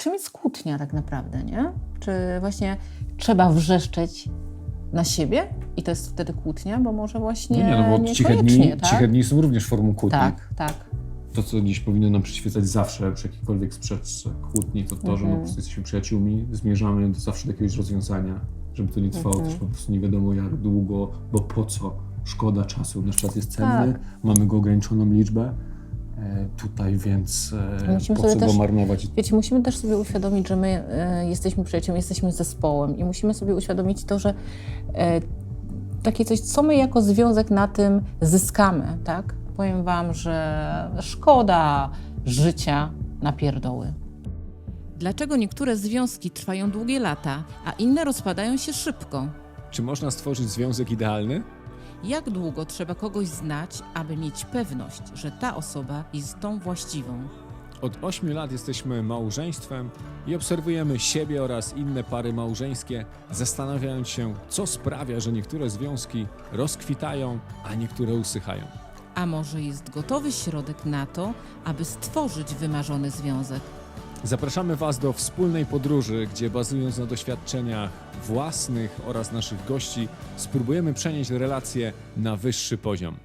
czym jest kłótnia tak naprawdę, nie? Czy właśnie trzeba wrzeszczeć na siebie i to jest wtedy kłótnia, bo może właśnie No nie, no bo ciche dni, tak? ciche dni są również formą kłótni. Tak, tak. To, co dziś powinno nam przyświecać zawsze przy jakiejkolwiek sprzeczce kłótni, to to, że my po Mhm. prostu jesteśmy przyjaciółmi, zmierzamy do zawsze do jakiegoś rozwiązania, żeby to nie trwało Mhm. też po prostu nie wiadomo jak długo, bo po co? Szkoda czasu, nasz czas jest cenny, Tak. mamy go ograniczoną liczbę tutaj, więc e, Musimy po sobie co też- go marnować? Wiecie, musimy też sobie uświadomić, że my e, jesteśmy przyjaciółmi, jesteśmy zespołem i musimy sobie uświadomić to, że e, takie coś, co my jako związek na tym zyskamy, tak? Powiem Wam, że szkoda życia na pierdoły. Dlaczego niektóre związki trwają długie lata, a inne rozpadają się szybko? Czy można stworzyć związek idealny? Jak długo trzeba kogoś znać, aby mieć pewność, że ta osoba jest tą właściwą? Od 8 lat jesteśmy małżeństwem i obserwujemy siebie oraz inne pary małżeńskie, zastanawiając się, co sprawia, że niektóre związki rozkwitają, a niektóre usychają. A może jest gotowy środek na to, aby stworzyć wymarzony związek? Zapraszamy Was do wspólnej podróży, gdzie bazując na doświadczeniach własnych oraz naszych gości, spróbujemy przenieść relacje na wyższy poziom.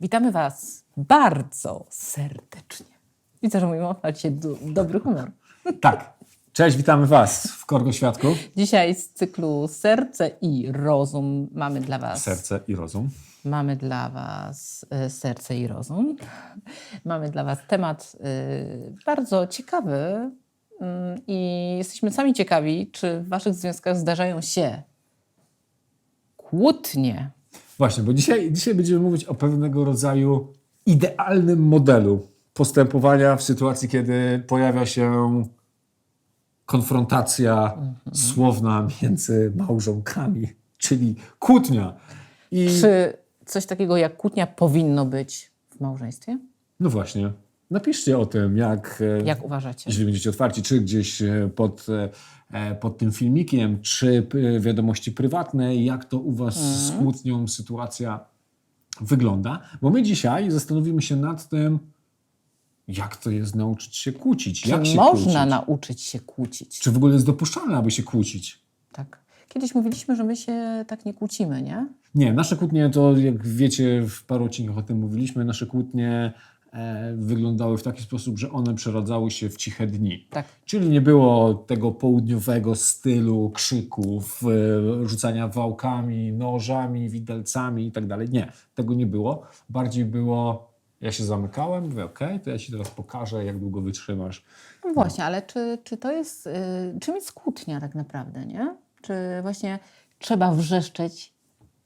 Witamy Was bardzo serdecznie. Widzę, że mój mąż ma dzisiaj do, dobry humor. Tak. Cześć, witamy Was w Korgo Świadku. Dzisiaj z cyklu Serce i Rozum mamy dla Was. Serce i rozum. Mamy dla Was e, serce i rozum. Mamy dla Was temat e, bardzo ciekawy mm, i jesteśmy sami ciekawi, czy w Waszych związkach zdarzają się kłótnie. Właśnie, bo dzisiaj, dzisiaj będziemy mówić o pewnego rodzaju idealnym modelu postępowania w sytuacji, kiedy pojawia się konfrontacja słowna między małżonkami, czyli kłótnia. I Czy coś takiego jak kłótnia powinno być w małżeństwie? no właśnie, napiszcie o tym, jak, e, Jak uważacie? jeśli będziecie otwarci, czy gdzieś e, pod, e, pod tym filmikiem, czy wiadomości prywatne, jak to u Was z kłótnią sytuacja wygląda. Bo my dzisiaj zastanowimy się nad tym, jak to jest nauczyć się kłócić. Czy jak się można kłócić. nauczyć się kłócić? Czy w ogóle jest dopuszczalne, aby się kłócić? Tak. Kiedyś mówiliśmy, że my się tak nie kłócimy, nie? Nie, nasze kłótnie to, jak wiecie, w paru odcinkach o tym mówiliśmy, nasze kłótnie e, wyglądały w taki sposób, że one przeradzały się w ciche dni. Tak. Czyli nie było tego południowego stylu krzyków, e, rzucania wałkami, nożami, widelcami i tak dalej. Nie, tego nie było. Bardziej było, ja się zamykałem, mówię, okej, to ja ci teraz pokażę, jak długo wytrzymasz. No właśnie, ale czy, czy to jest, y, czym jest kłótnia tak naprawdę, nie? Czy właśnie trzeba wrzeszczeć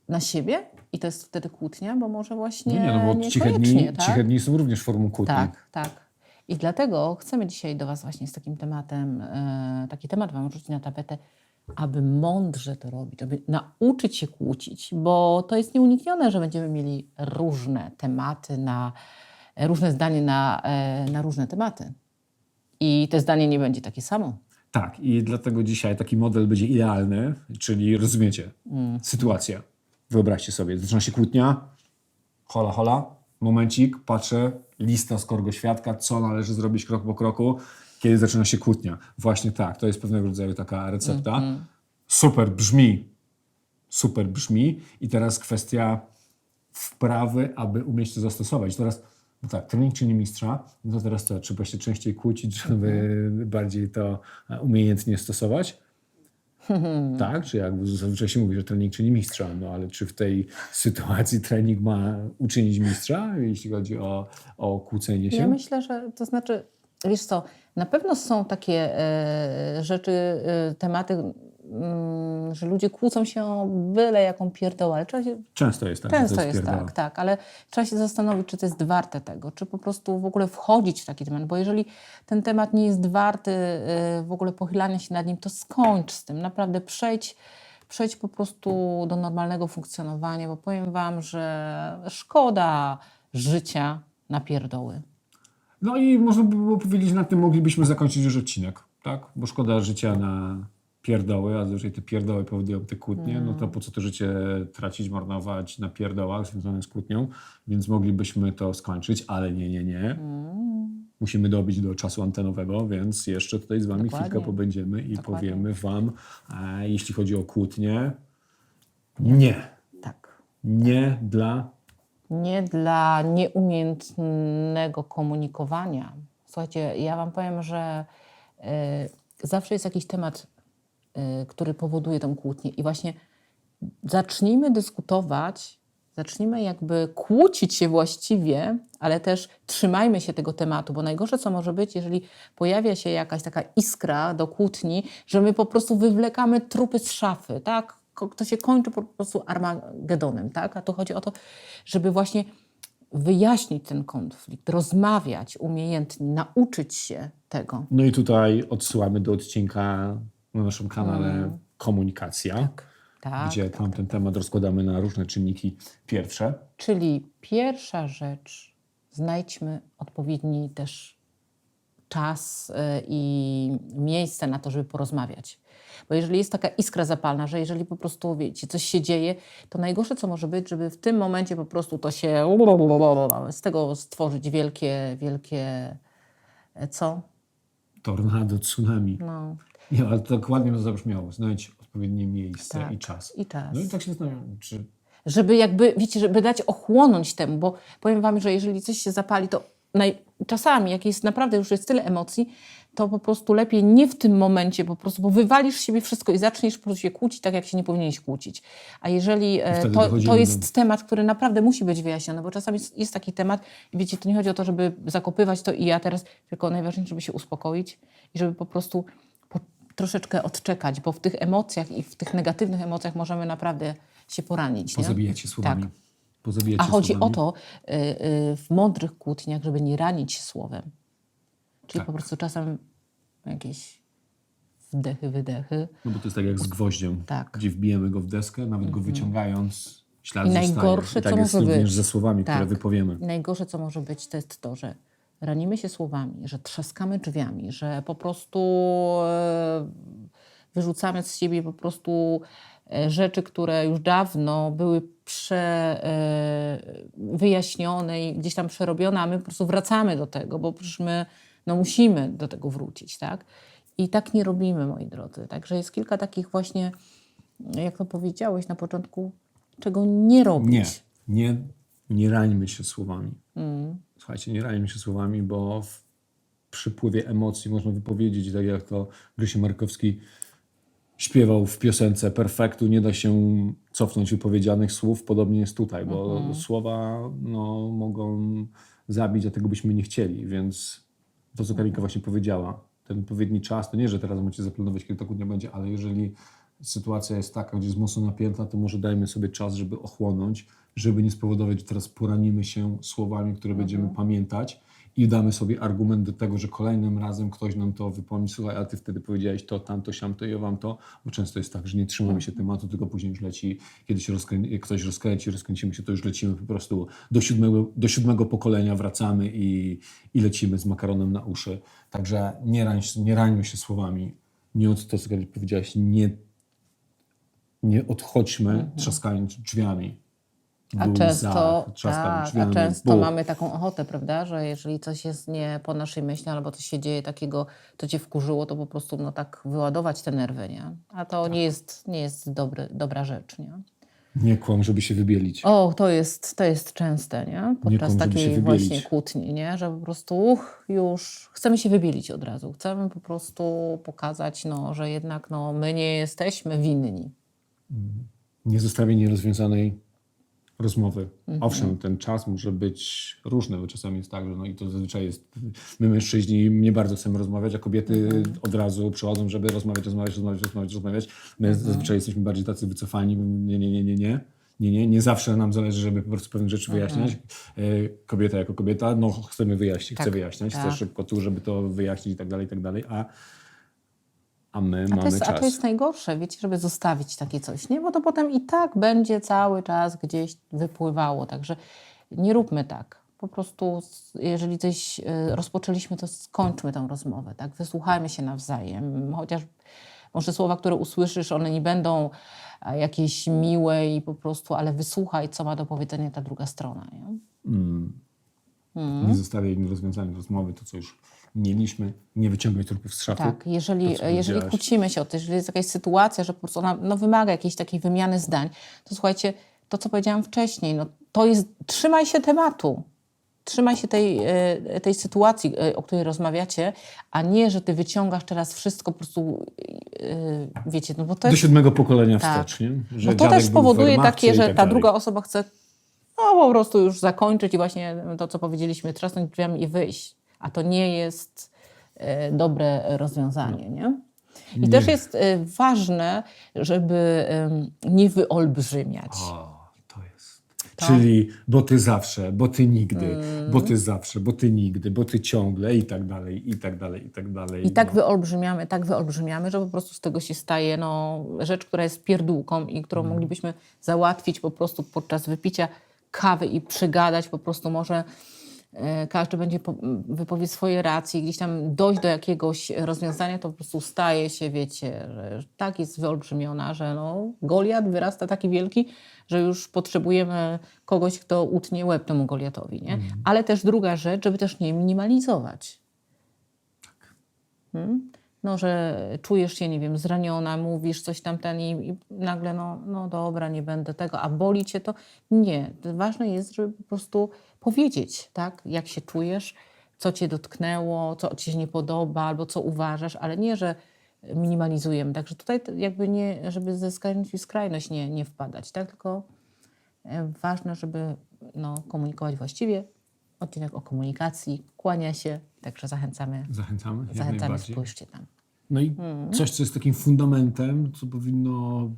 na siebie i to jest wtedy kłótnia, bo może właśnie No nie, no bo ciche dni, tak? ciche dni są również formą kłótni. Tak, tak. I dlatego chcemy dzisiaj do Was właśnie z takim tematem, e, taki temat Wam rzucić na tapetę, aby mądrze to robić, aby nauczyć się kłócić, bo to jest nieuniknione, że będziemy mieli różne tematy, na, różne zdanie na, e, na różne tematy. I te zdanie nie będzie takie samo. Tak, i dlatego dzisiaj taki model będzie idealny, czyli rozumiecie, sytuacja. Wyobraźcie sobie, zaczyna się kłótnia, hola, hola, momencik, patrzę, lista z korgo świadka, co należy zrobić krok po kroku, kiedy zaczyna się kłótnia. Właśnie tak, to jest pewnego rodzaju taka recepta. Super brzmi, super brzmi i teraz kwestia wprawy, aby umieć to zastosować. Teraz, no tak, trening czyni mistrza, no to teraz co, trzeba się częściej kłócić, żeby bardziej to e, umiejętnie stosować? Tak, czy jak zazwyczaj się mówi, że trening czyni mistrza, no ale czy w tej sytuacji trening ma uczynić mistrza, jeśli chodzi o, o kłócenie się? Ja myślę, że to znaczy, wiesz co, na pewno są takie e, rzeczy, e, tematy, mm, że ludzie kłócą się o byle jaką pierdołę, ale trzeba się Często jest tak. że Często to jest pierdoła. tak, tak, ale trzeba się zastanowić, czy to jest warte tego, czy po prostu w ogóle wchodzić w taki temat, bo jeżeli ten temat nie jest warty y, w ogóle pochylania się nad nim, to skończ z tym, naprawdę przejdź, przejdź po prostu do normalnego funkcjonowania, bo powiem Wam, że szkoda życia na pierdoły. No i można by było powiedzieć, na tym moglibyśmy zakończyć już odcinek, tak? Bo szkoda życia na pierdoły, a jeżeli te pierdoły powodują te kłótnie, no to po co to życie tracić, marnować na pierdołach związanych z kłótnią, więc moglibyśmy to skończyć, ale nie, nie, nie. Musimy dobić do czasu antenowego, więc jeszcze tutaj z wami Dokładnie. chwilkę pobędziemy i Dokładnie. powiemy wam, e, jeśli chodzi o kłótnie, nie. Tak. Nie dla Nie dla nieumiejętnego komunikowania. Słuchajcie, ja Wam powiem, że e, zawsze jest jakiś temat, e, który powoduje tą kłótnię. I właśnie zacznijmy dyskutować, zacznijmy jakby kłócić się właściwie, ale też trzymajmy się tego tematu, bo najgorsze, co może być, jeżeli pojawia się jakaś taka iskra do kłótni, że my po prostu wywlekamy trupy z szafy, tak? To się kończy po prostu Armagedonem, tak? A tu chodzi o to, żeby właśnie wyjaśnić ten konflikt, rozmawiać umiejętnie, nauczyć się tego. No i tutaj odsyłamy do odcinka na naszym kanale Komunikacja, Tak, gdzie tam ten temat rozkładamy na różne czynniki pierwsze. Czyli pierwsza rzecz, znajdźmy odpowiedni też czas y, i miejsce na to, żeby porozmawiać. Bo jeżeli jest taka iskra zapalna, że jeżeli po prostu, wiecie, coś się dzieje, to najgorsze, co może być, żeby w tym momencie po prostu to się z tego stworzyć wielkie, wielkie, e, co? Tornado, tsunami. No, Nie, ale to dokładnie to zabrzmiało. Znajdź odpowiednie miejsce Tak. i czas. i czas. No i tak się zastanawiam, czy żeby jakby, wiecie, żeby dać ochłonąć temu, bo powiem wam, że jeżeli coś się zapali, to czasami, jak jest naprawdę już jest tyle emocji, to po prostu lepiej nie w tym momencie po prostu, bo wywalisz siebie wszystko i zaczniesz po prostu się kłócić tak, jak się nie powinieneś kłócić. A jeżeli e, to, to jest do- temat, który naprawdę musi być wyjaśniony, bo czasami jest, jest taki temat i wiecie, to nie chodzi o to, żeby zakopywać to i ja teraz, tylko najważniejsze, żeby się uspokoić i żeby po prostu po, troszeczkę odczekać, bo w tych emocjach i w tych negatywnych emocjach możemy naprawdę się poranić. nie? pozabijać się słowami. Tak. A chodzi słowami. o to y, y, w mądrych kłótniach, żeby nie ranić się słowem. Czyli Tak. po prostu czasem jakieś wdechy, wydechy. No bo to jest tak jak z gwoździem, Tak. Mhm. gdzie wbijemy go w deskę, nawet go wyciągając, ślad I zostaje. najgorsze, I tak co jest może również być. ze słowami, które Tak. wypowiemy. I najgorsze, co może być, to jest to, że ranimy się słowami, że trzaskamy drzwiami, że po prostu e, wyrzucamy z siebie po prostu rzeczy, które już dawno były prze, e, wyjaśnione i gdzieś tam przerobione, a my po prostu wracamy do tego, bo przecież my no, musimy do tego wrócić, tak? I tak nie robimy, moi drodzy. Także jest kilka takich właśnie, jak to powiedziałeś na początku, czego nie robić. Nie, nie, nie rańmy się słowami. Mm. Słuchajcie, nie rańmy się słowami, bo w przypływie emocji można wypowiedzieć, tak jak to Grzesiu Markowski śpiewał w piosence Perfektu, nie da się cofnąć wypowiedzianych słów. Podobnie jest tutaj, bo Mhm. słowa no, mogą zabić, a tego byśmy nie chcieli, więc to, co Karika właśnie powiedziała, ten odpowiedni czas, to nie, że teraz macie zaplanować, kiedy to kłótnia będzie, ale jeżeli sytuacja jest taka, gdzie jest mocno napięta, to może dajmy sobie czas, żeby ochłonąć, żeby nie spowodować, że teraz poranimy się słowami, które będziemy pamiętać i damy sobie argument do tego, że kolejnym razem ktoś nam to wypomni, słuchaj, a ty wtedy powiedziałeś to, tamto, siamto, ja wam to, bo często jest tak, że nie trzymamy się tematu, tylko później już leci, kiedy się rozkrę- ktoś rozkręci, rozkręcimy się, to już lecimy po prostu do siódmego, do siódmego pokolenia, wracamy i, i lecimy z makaronem na uszy. Także nie, rań, nie rańmy się słowami. Nie od to, co Karol powiedziałaś, nie, nie odchodźmy trzaskając drzwiami. A często, tak, a często mamy taką ochotę, prawda, że jeżeli coś jest nie po naszej myśli, albo coś się dzieje takiego, co cię wkurzyło, to po prostu no, tak wyładować te nerwy, nie? A to Tak. nie jest, nie jest dobry, dobra rzecz, nie? Nie kłam, żeby się wybielić. O, to jest, to jest częste, nie? Podczas kłam, żeby się takiej właśnie kłótni, nie? Że po prostu uch, już chcemy się wybielić od razu. Chcemy po prostu pokazać, no, że jednak no, my nie jesteśmy winni. Niezostawienie rozwiązanej rozmowy. Mhm. Owszem, ten czas może być różny, bo czasami jest tak, że no i to zazwyczaj jest, my mężczyźni nie bardzo chcemy rozmawiać, a kobiety Mhm. od razu przychodzą, żeby rozmawiać, rozmawiać, rozmawiać, rozmawiać, rozmawiać. My Mhm. zazwyczaj jesteśmy bardziej tacy wycofani, nie, nie, nie, nie, nie. Nie, nie, nie zawsze nam zależy, żeby po prostu pewne rzeczy Mhm. wyjaśniać. E, Kobieta jako kobieta, no chcemy wyjaśnić, Tak, chce wyjaśniać, tak. chce szybko tu, żeby to wyjaśnić i tak dalej, i tak dalej, a, a my A mamy jest, czas. a to jest najgorsze, wiecie, żeby zostawić takie coś, nie? Bo to potem i tak będzie cały czas gdzieś wypływało, także nie róbmy tak. Po prostu, jeżeli coś e, rozpoczęliśmy, to skończmy tę rozmowę, tak? Wysłuchajmy się nawzajem, chociaż Może słowa, które usłyszysz, one nie będą e, jakieś miłe i po prostu, ale wysłuchaj, co ma do powiedzenia ta druga strona. Nie? Nie zostawiaj nierozwiązanej rozmowy, to co już mieliśmy, nie wyciągaj trupów z szafy. Tak, jeżeli, To, jeżeli kłócimy się o to, jeżeli jest jakaś sytuacja, że po prostu ona no, wymaga jakiejś takiej wymiany zdań, to słuchajcie, to co powiedziałam wcześniej, no, to jest, trzymaj się tematu. Trzymaj się tej, e, tej sytuacji, e, o której rozmawiacie, a nie, że ty wyciągasz teraz wszystko po prostu, e, wiecie, no bo to Do jest, siódmego pokolenia Tak. wstecz, nie? Że no to też był w powoduje Wehrmachcie takie, że tak ta druga osoba chce no po prostu już zakończyć i właśnie to, co powiedzieliśmy, trzasnąć drzwiami i wyjść. A to nie jest e, dobre rozwiązanie, nie? I Nie. też jest e, ważne, żeby nie wyolbrzymiać. O, to jest. To- Czyli, bo ty zawsze, bo ty nigdy, bo Mm. ty zawsze, bo ty nigdy, bo ty ciągle i tak dalej, i tak dalej, i tak dalej. I tak no. wyolbrzymiamy, tak wyolbrzymiamy, że po prostu z tego się staje no, rzecz, która jest pierdółką i którą Mhm. moglibyśmy załatwić po prostu podczas wypicia kawy i przygadać. Po prostu może każdy będzie po, wypowie swoje racje gdzieś tam dojść do jakiegoś rozwiązania, to po prostu staje się, wiecie, że tak jest wyolbrzymiona, że no, Goliat wyrasta taki wielki, że już potrzebujemy kogoś, kto utnie łeb temu Goliatowi. Nie? Mhm. Ale też druga rzecz, żeby też nie minimalizować. no, że czujesz się, nie wiem, zraniona, mówisz coś tam ten i, i nagle, no, no dobra, nie będę tego, a boli cię to. Nie. Ważne jest, żeby po prostu powiedzieć, tak, jak się czujesz, co cię dotknęło, co ci się nie podoba, albo co uważasz, ale nie, że minimalizujemy. Także tutaj jakby nie, żeby ze skrajności w skrajność nie, nie wpadać, tak, tylko e, ważne, żeby no, komunikować właściwie. Odcinek o komunikacji, kłania się, także zachęcamy Zachęcamy, Zachęcamy, spójrzcie tam. No i Mhm. coś, co jest takim fundamentem, co powinno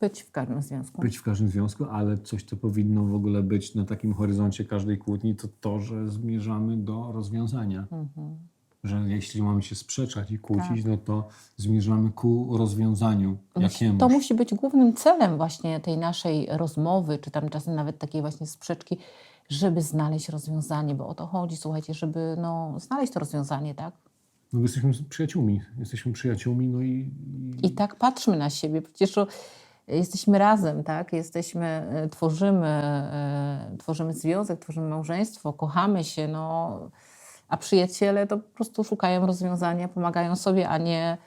Być w każdym związku. być w każdym związku, ale coś, co powinno w ogóle być na takim horyzoncie każdej kłótni, to to, że zmierzamy do rozwiązania. Mhm. Że jeśli mamy się sprzeczać i kłócić, Tak. no to zmierzamy ku rozwiązaniu Musi, jakiemuś. to musi być głównym celem właśnie tej naszej rozmowy, czy tam czasem nawet takiej właśnie sprzeczki, żeby znaleźć rozwiązanie, bo o to chodzi, słuchajcie, żeby no, znaleźć to rozwiązanie, tak? No jesteśmy przyjaciółmi. Jesteśmy przyjaciółmi, no i, i I tak patrzmy na siebie. Przecież to jesteśmy razem, tak? Jesteśmy, e, tworzymy, e, tworzymy związek, tworzymy małżeństwo, kochamy się, no. A przyjaciele to po prostu szukają rozwiązania, pomagają sobie, a nie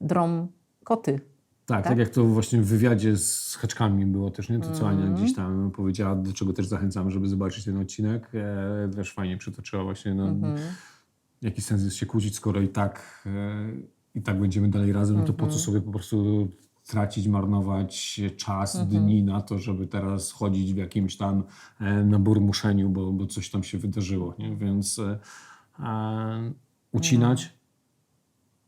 drą koty. Tak, tak, Tak? jak to właśnie w wywiadzie z Haczkami było też, nie? To co Mhm. Ania gdzieś tam powiedziała, do czego też zachęcam, żeby zobaczyć ten odcinek. E, też fajnie przytoczyła właśnie, no, Mhm. jaki sens jest się kłócić, skoro i tak, e, i tak będziemy dalej razem, no to po Mhm. co sobie po prostu tracić, marnować czas, Mhm. dni na to, żeby teraz chodzić w jakimś tam e, na burmuszeniu, bo, bo coś tam się wydarzyło, nie? Więc e, e, ucinać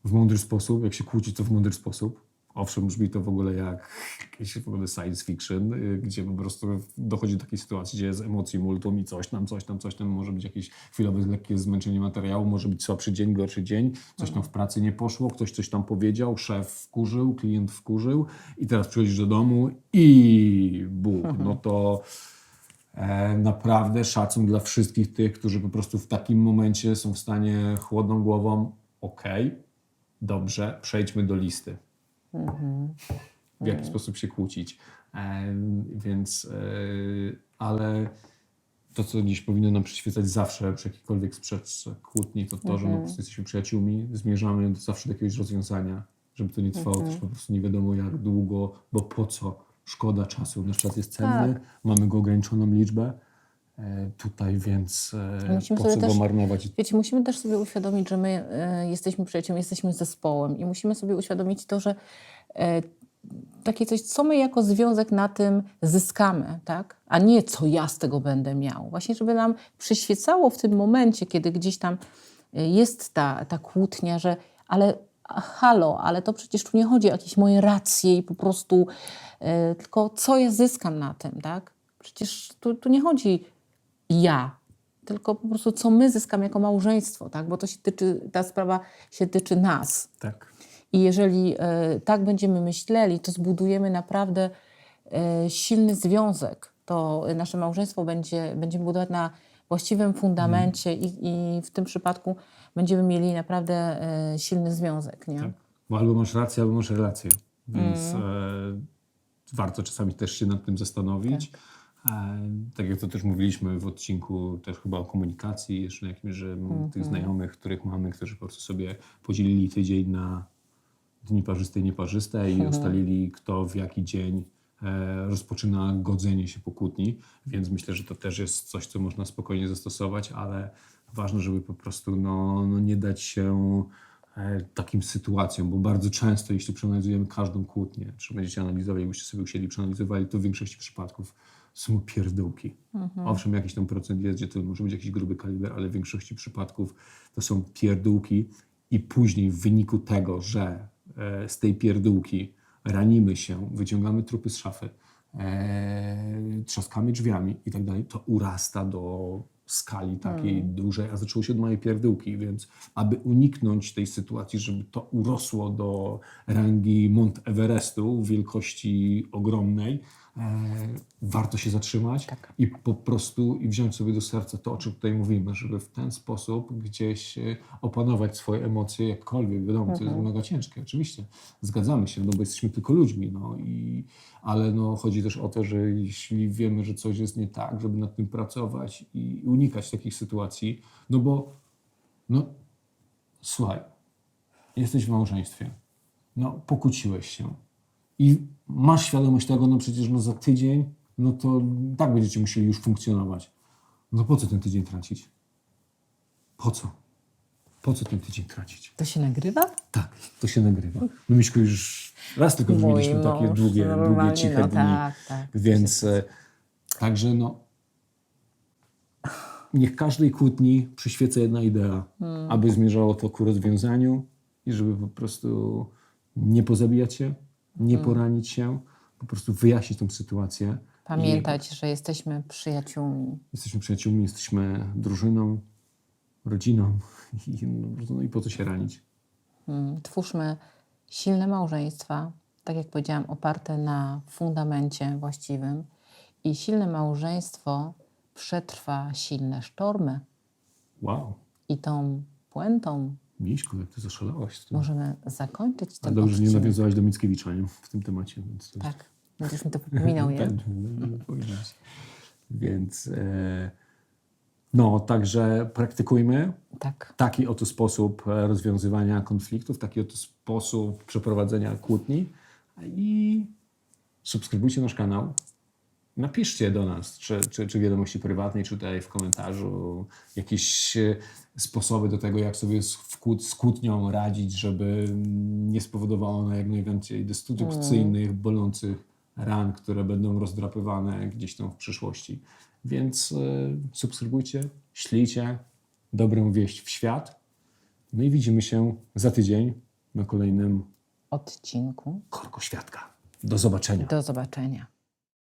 w mądry sposób, jak się kłóci, to w mądry sposób. Owszem, brzmi to w ogóle jak jakiś w ogóle science fiction, y, gdzie po prostu dochodzi do takiej sytuacji, gdzie jest emocji multum i coś tam, coś tam, coś tam, może być jakieś chwilowe lekkie zmęczenie materiału, może być słabszy dzień, gorszy dzień, coś tam w pracy nie poszło, ktoś coś tam powiedział, szef wkurzył, klient wkurzył i teraz przychodzisz do domu i buch, no to E, naprawdę szacun dla wszystkich tych, którzy po prostu w takim momencie są w stanie chłodną głową, okej, dobrze, przejdźmy do listy. W jaki sposób się kłócić. Więc, e, ale to, co dziś powinno nam przyświecać zawsze przy jakiejkolwiek sprzeczce, kłótni, to to, że my po prostu jesteśmy przyjaciółmi, zmierzamy do, zawsze do jakiegoś rozwiązania, żeby to nie trwało też po prostu nie wiadomo jak długo, bo po co? Szkoda czasu, nasz czas jest cenny, Tak. mamy go ograniczoną liczbę tutaj, więc e, Musimy po co też- go marnować? Wiecie, musimy też sobie uświadomić, że my e, jesteśmy przyjaciółmi, jesteśmy zespołem i musimy sobie uświadomić to, że e, takie coś, co my jako związek na tym zyskamy, tak? A nie co ja z tego będę miał. Właśnie, żeby nam przyświecało w tym momencie, kiedy gdzieś tam e, jest ta, ta kłótnia, że ale halo, ale to przecież tu nie chodzi o jakieś moje racje i po prostu e, tylko co ja zyskam na tym, tak? Przecież tu, tu nie chodzi ja, tylko po prostu co my zyskamy jako małżeństwo, tak? Bo to się tyczy, ta sprawa się tyczy nas. Tak. I jeżeli e, tak będziemy myśleli, to zbudujemy naprawdę e, silny związek. To nasze małżeństwo będzie, będziemy budować na właściwym fundamencie i, i w tym przypadku będziemy mieli naprawdę e, silny związek, nie? Tak. Bo albo masz rację, albo masz relację. Więc e, warto czasami też się nad tym zastanowić. E, tak jak to też mówiliśmy w odcinku też chyba o komunikacji, jeszcze na jakimś, że tych znajomych, których mamy, którzy po prostu sobie podzielili tydzień na dni parzyste i nieparzyste i ustalili, kto w jaki dzień e, rozpoczyna godzenie się po kłótni, więc myślę, że to też jest coś, co można spokojnie zastosować, ale ważne, żeby po prostu no, no nie dać się e, takim sytuacjom, bo bardzo często, jeśli przeanalizujemy każdą kłótnię, czy będziecie analizowali, jakbyście sobie usiedli, przeanalizowali, to w większości przypadków są pierdółki. Owszem, jakiś tam procent jest, gdzie to może być jakiś gruby kaliber, ale w większości przypadków to są pierdółki i później w wyniku tego, że e, z tej pierdółki ranimy się, wyciągamy trupy z szafy, e, trzaskamy drzwiami i tak dalej, to urasta do skali takiej dużej, a zaczęło się od małej pierdółki, więc aby uniknąć tej sytuacji, żeby to urosło do rangi Mont Everestu wielkości ogromnej, warto się zatrzymać i po prostu i wziąć sobie do serca to, o czym tutaj mówimy, żeby w ten sposób gdzieś e, opanować swoje emocje, jakkolwiek, wiadomo, to jest mega ciężkie, oczywiście, zgadzamy się, no bo jesteśmy tylko ludźmi, no i, ale no chodzi też o to, że jeśli wiemy, że coś jest nie tak, żeby nad tym pracować i unikać takich sytuacji, no bo, no, słuchaj, jesteś w małżeństwie, no pokłóciłeś się, i masz świadomość tego, no przecież no za tydzień, no to tak będziecie musieli już funkcjonować. No po co ten tydzień tracić? Po co? Po co ten tydzień tracić? To się nagrywa? Tak, to się nagrywa. My Miśku już raz tylko Mój mieliśmy takie mąż, długie, długie, normalnie, ciche no dni. tak, tak. Więc e, także no niech każdej kłótni przyświeca jedna idea, Hmm. aby zmierzało to ku rozwiązaniu i żeby po prostu nie pozabijać się, nie Hmm. poranić się, po prostu wyjaśnić tą sytuację. Pamiętać, że jesteśmy przyjaciółmi. Jesteśmy przyjaciółmi, jesteśmy drużyną, rodziną i, no, i po co się ranić? Mm, Twórzmy silne małżeństwa, tak jak powiedziałam, oparte na fundamencie właściwym. I silne małżeństwo przetrwa silne sztormy. Wow, I tą puentą Miśku, jak ty zaszalałaś z tym. możemy zakończyć ten dobrze, że nie odcinek. nawiązałaś do Mickiewicza nie? w tym temacie. Więc to Tak, będziesz mi to przypominał, nie? Tak, no, no, powiedziałeś. Więc e, no, także praktykujmy Tak. taki oto sposób e, rozwiązywania konfliktów, taki oto sposób przeprowadzenia kłótni i subskrybujcie nasz kanał. Napiszcie do nas, czy, czy, czy wiadomości prywatnej, czy tutaj w komentarzu jakieś e, sposoby do tego, jak sobie z, w kłót, z kłótnią radzić, żeby mm, nie spowodowało ona jak najwięcej destrukcyjnych, bolących ran, które będą rozdrapywane gdzieś tam w przyszłości. Więc e, subskrybujcie, ślijcie dobrą wieść w świat. No i widzimy się za tydzień na kolejnym Odcinku. Korko Świadka. Do zobaczenia. Do zobaczenia.